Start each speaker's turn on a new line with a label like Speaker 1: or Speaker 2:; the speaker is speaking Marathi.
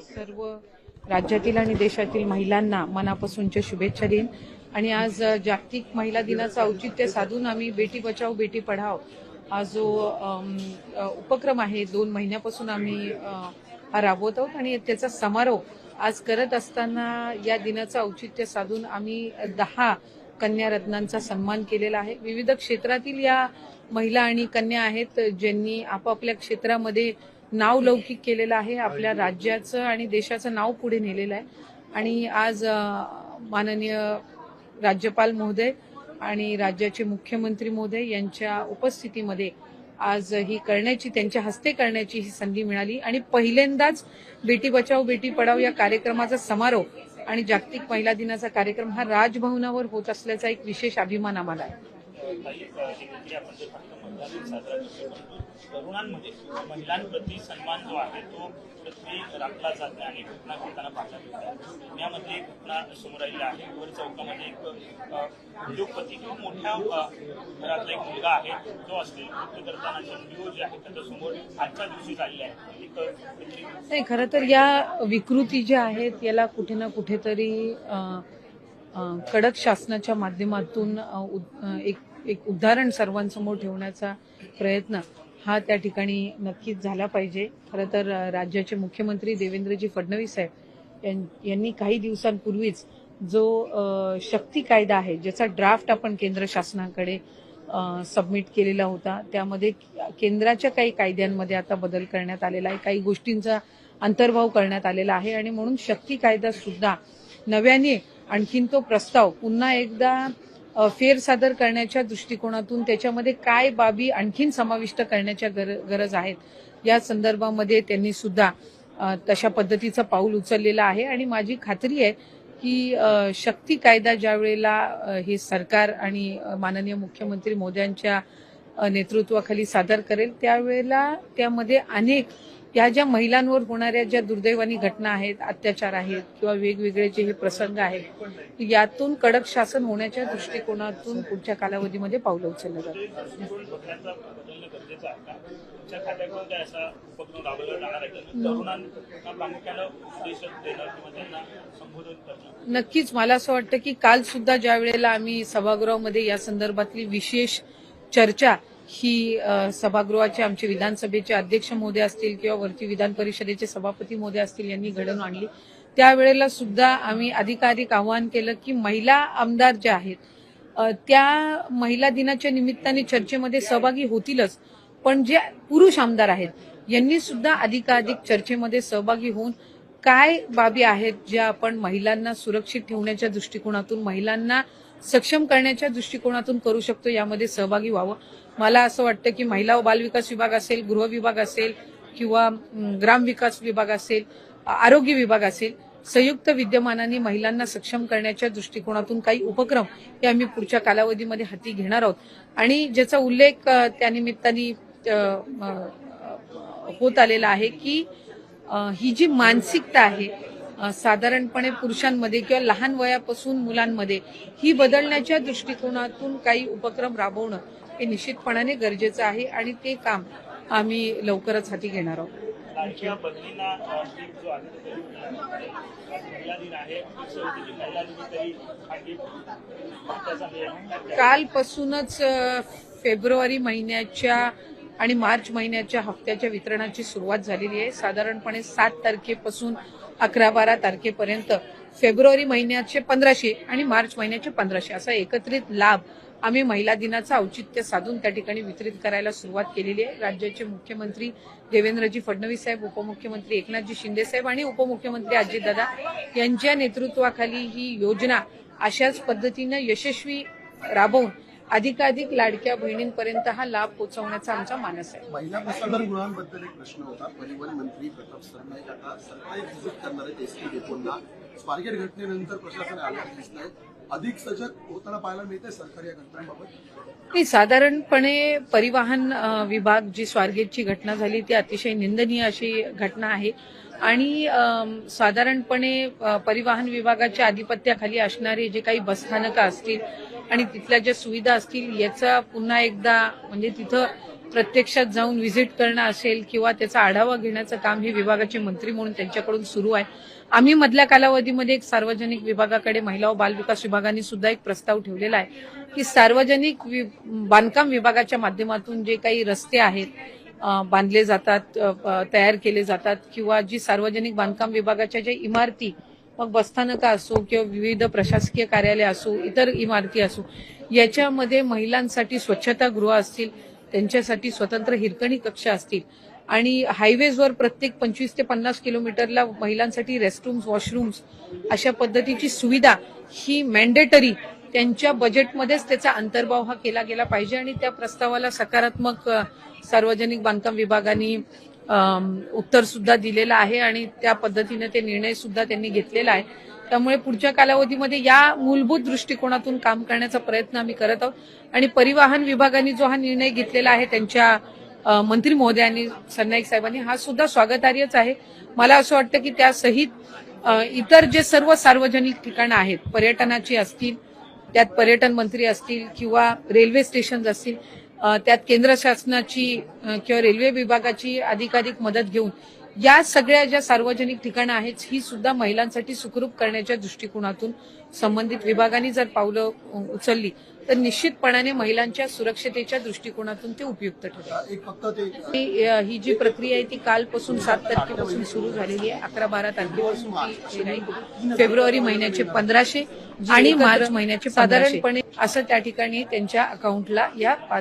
Speaker 1: सर्व राज्यातील आणि देशातील महिलांना मनापासूनच्या शुभेच्छा देईन. आणि आज जागतिक महिला दिनाचं औचित्य साधून आम्ही बेटी बचाव बेटी पढाव हा जो उपक्रम आहे दोन महिन्यापासून आम्ही हा राबवत आहोत आणि त्याचा समारोप आज करत असताना या दिनाचं औचित्य साधून आम्ही दहा कन्या रत्नांचा सन्मान केलेला आहे. विविध क्षेत्रातील या महिला आणि कन्या आहेत ज्यांनी आपापल्या क्षेत्रामध्ये नाव लौकिक केलेलं आहे आपल्या राज्याचं आणि देशाचं नाव पुढे नेलेलं आहे. आणि आज माननीय राज्यपाल महोदय आणि राज्याचे मुख्यमंत्री महोदय यांच्या उपस्थितीमध्ये आज ही करण्याची त्यांच्या हस्ते करण्याची ही संधी मिळाली. आणि पहिल्यांदाच बेटी बचाव बेटी पढाव या कार्यक्रमाचा समारोप आणि जागतिक महिला दिनाचा कार्यक्रम हा राजभवनावर होत असल्याचा एक विशेष अभिमान आम्हाला आहे.
Speaker 2: काही अ, इकडे आपण जे पाहतो महिला साजरा करतो पण तरुणांमध्ये महिलांप्रती सन्मान जो आहे तो पृथ्वी राखला जात नाही आणि घटना घडताना पाहायला मिळतात पुण्यामध्ये एक घटना समोर आलेली आहे. वर चौकामध्ये एक उद्योगपती किंवा मोठ्या घरातला एक मुलगा आहे तो असते. नृत्य करताना व्हिडिओ जे आहे त्याच्यासमोर आजच्या दिवशी झालेले आहे
Speaker 1: नाही खरं तर या विकृती ज्या आहेत याला कुठे ना कुठेतरी कडक शासनाच्या माध्यमातून एक एक उदाहरण सर्वांसमोर ठेवण्याचा प्रयत्न हा त्या ठिकाणी नक्कीच झाला पाहिजे. खरं तर राज्याचे मुख्यमंत्री देवेंद्रजी फडणवीस साहेब यां- यांनी काही दिवसांपूर्वीच जो शक्ती कायदा आहे ज्याचा ड्राफ्ट आपण केंद्र शासनाकडे सबमिट केलेला होता त्यामध्ये केंद्राच्या काही कायद्यांमध्ये आता बदल करण्यात आलेला आहे काही गोष्टींचा अंतर्भाव करण्यात आलेला आहे आणि म्हणून शक्ती कायदा सुद्धा नव्याने आणखीन तो प्रस्ताव पुन्हा एकदा फेरसादर करण्याच्या दृष्टिकोनातून त्याच्यामध्ये काय बाबी आणखीन समाविष्ट करण्याच्या गर- गरज आहेत या संदर्भामध्ये त्यांनी सुद्धा तशा पद्धतीचं पाऊल उचललेलं आहे. आणि माझी खात्री आहे की शक्ती कायदा ज्या वेळेला हे सरकार आणि माननीय मुख्यमंत्री मोद्यांच्या नेतृत्वाखाली सादर करेल त्यावेळेला त्यामध्ये अनेक या ज्या महिलांवर होणाऱ्या ज्या दुर्दैवानी घटना आहेत अत्याचार आहेत किंवा वेगवेगळे जे हे प्रसंग आहेत यातून कडक शासन होण्याच्या दृष्टिकोनातून पुढच्या कालावधीमध्ये पावलं उचललं जातं. नक्कीच मला असं वाटतं की काल सुद्धा ज्या वेळेला आम्ही सभागृहामध्ये या संदर्भातली विशेष चर्चा ही सभागृहाचे आमचे विधानसभेचे अध्यक्ष मोदे असतील किंवा वरती विधान परिषदेचे सभापती मोदे असतील यांनी घडवून आणली. त्यावेळेला सुद्धा आम्ही अधिकाधिक आवाहन केलं की महिला आमदार ज्या आहेत त्या महिला दिनाच्या निमित्ताने चर्चेमध्ये सहभागी होतीलच. पण जे पुरुष आमदार आहेत यांनी सुद्धा अधिकाधिक चर्चेमध्ये सहभागी होऊन काय बाबी आहेत ज्या आपण महिलांना सुरक्षित ठेवण्याच्या दृष्टिकोनातून महिलांना सक्षम करण्याच्या दृष्टिकोनातून करू शकतो यामध्ये सहभागी व्हावं. मला असं वाटतं की महिला व बालविकास विभाग असेल गृह विभाग असेल किंवा ग्रामविकास विभाग असेल आरोग्य विभाग असेल संयुक्त विद्यमानाने महिलांना सक्षम करण्याच्या दृष्टिकोनातून काही उपक्रम हे आम्ही पुढच्या कालावधीमध्ये हाती घेणार आहोत. आणि ज्याचा उल्लेख त्यानिमित्ताने होत आलेला आहे की ही जी मानसिकता आहे साधारणपणे पुरुषांमध्ये किंवा लहान वयापासून मुलांमध्ये ही बदलण्याच्या दृष्टिकोनातून काही उपक्रम राबवणं हे निश्चितपणाने गरजेचं आहे आणि ते काम आम्ही लवकरच हाती घेणार आहोत. कालपासूनच फेब्रुवारी महिन्याच्या आणि मार्च महिन्याच्या हप्त्याच्या वितरणाची सुरुवात झालेली आहे. साधारणपणे सात तारखेपासून अकरा बारा तारखेपर्यंत फेब्रुवारी महिन्याचे पंधराशे आणि मार्च महिन्याचे पंधराशे असा एकत्रित लाभ आम्ही महिला दिनाचं औचित्य साधून त्या ठिकाणी वितरित करायला सुरुवात केलेली आहे. राज्याचे मुख्यमंत्री देवेंद्रजी फडणवीस साहेब उपमुख्यमंत्री एकनाथजी शिंदे साहेब आणि उपमुख्यमंत्री अजितदादा यांच्या नेतृत्वाखाली ही योजना अशाच पद्धतीनं यशस्वी राबवून अधिकाधिक लाडक्या बहिणींपर्यंत हा लाभ पोहोचवण्याचा आमचा मानस आहे.
Speaker 3: महिला प्रसाधन गृहांबद्दल एक प्रश्न होता. परिवहन मंत्री प्रताप सरनाईक आता सरकारी व्हिजिट करणारे एसटी डेपोंना स्वारगेट घटनेनंतर प्रशासन अलर्ट दिसतंय. अधिक सजग होताना पाहायला मिळते सरकार या घटनांबाबत?
Speaker 1: नाही साधारणपणे परिवहन विभाग जी स्वारगेटची घटना झाली ती अतिशय निंदनीय अशी घटना आहे. आणि साधारणपणे परिवहन विभागाच्या आधिपत्याखाली असणारे जे काही बसस्थानकं असतील आणि तिथल्या ज्या सुविधा असतील याचा पुन्हा एकदा म्हणजे तिथं प्रत्यक्षात जाऊन व्हिजिट करणं असेल किंवा त्याचा आढावा घेण्याचं काम हे विभागाचे मंत्री म्हणून त्यांच्याकडून सुरू आहे. आम्ही मधल्या कालावधीमध्ये एक सार्वजनिक विभागाकडे महिला व बालविकास विभागाने सुद्धा एक प्रस्ताव ठेवलेला आहे की सार्वजनिक वि- बांधकाम विभागाच्या माध्यमातून जे काही रस्ते आहेत बांधले जातात तयार केले जातात किंवा जी सार्वजनिक बांधकाम विभागाच्या ज्या इमारती मग बसस्थानकं असो किंवा विविध प्रशासकीय कार्यालय असो इतर इमारती असो याच्यामध्ये महिलांसाठी स्वच्छतागृह असतील त्यांच्यासाठी स्वतंत्र हिरकणी कक्ष असतील. आणि हायवेजवर प्रत्येक पंचवीस ते पन्नास किलोमीटरला महिलांसाठी रेस्टरूम्स वॉशरूम्स अशा पद्धतीची सुविधा ही मॅन्डेटरी त्यांच्या बजेटमध्येच त्याचा अंतर्भाव हा केला गेला पाहिजे. आणि त्या प्रस्तावाला सकारात्मक सार्वजनिक बांधकाम विभागाने उत्तर सुद्धा दिलेलं आहे. आणि त्या पद्धतीने ते निर्णय सुद्धा त्यांनी घेतलेला आहे. त्यामुळे पुढच्या कालावधीमध्ये या मूलभूत दृष्टिकोनातून काम करण्याचा प्रयत्न आम्ही करत आहोत. आणि परिवहन विभागाने जो हा निर्णय घेतलेला आहे त्यांच्या मंत्री महोदयांनी सरनाईक साहेबांनी हा सुद्धा स्वागतार्हच आहे. मला असं वाटतं की त्यासहित इतर जे सर्व सार्वजनिक ठिकाणं आहेत पर्यटनाची असतील त्यात पर्यटन मंत्री असतील किंवा रेल्वे स्टेशन असतील त्यात केंद्र शासनाची किंवा रेल्वे विभागाची अधिकाधिक मदत घेऊन या सगळ्या ज्या सार्वजनिक ठिकाणं आहेत ही सुद्धा महिलांसाठी सुखरूप करण्याच्या दृष्टिकोनातून संबंधित विभागाने जर पावलं उचलली तर निश्चितपणाने महिलांच्या सुरक्षतेच्या दृष्टिकोनातून ते उपयुक्त ठरेल. ही जी प्रक्रिया आहे ती कालपासून सात तारखेपासून सुरू झालेली आहे. अकरा बारा तारखेपासून हे. फेब्रुवारी महिन्याचे पंधराशे आणि मार्च महिन्याचे साधारणपणे असं त्या ठिकाणी त्यांच्या अकाउंटला या पाच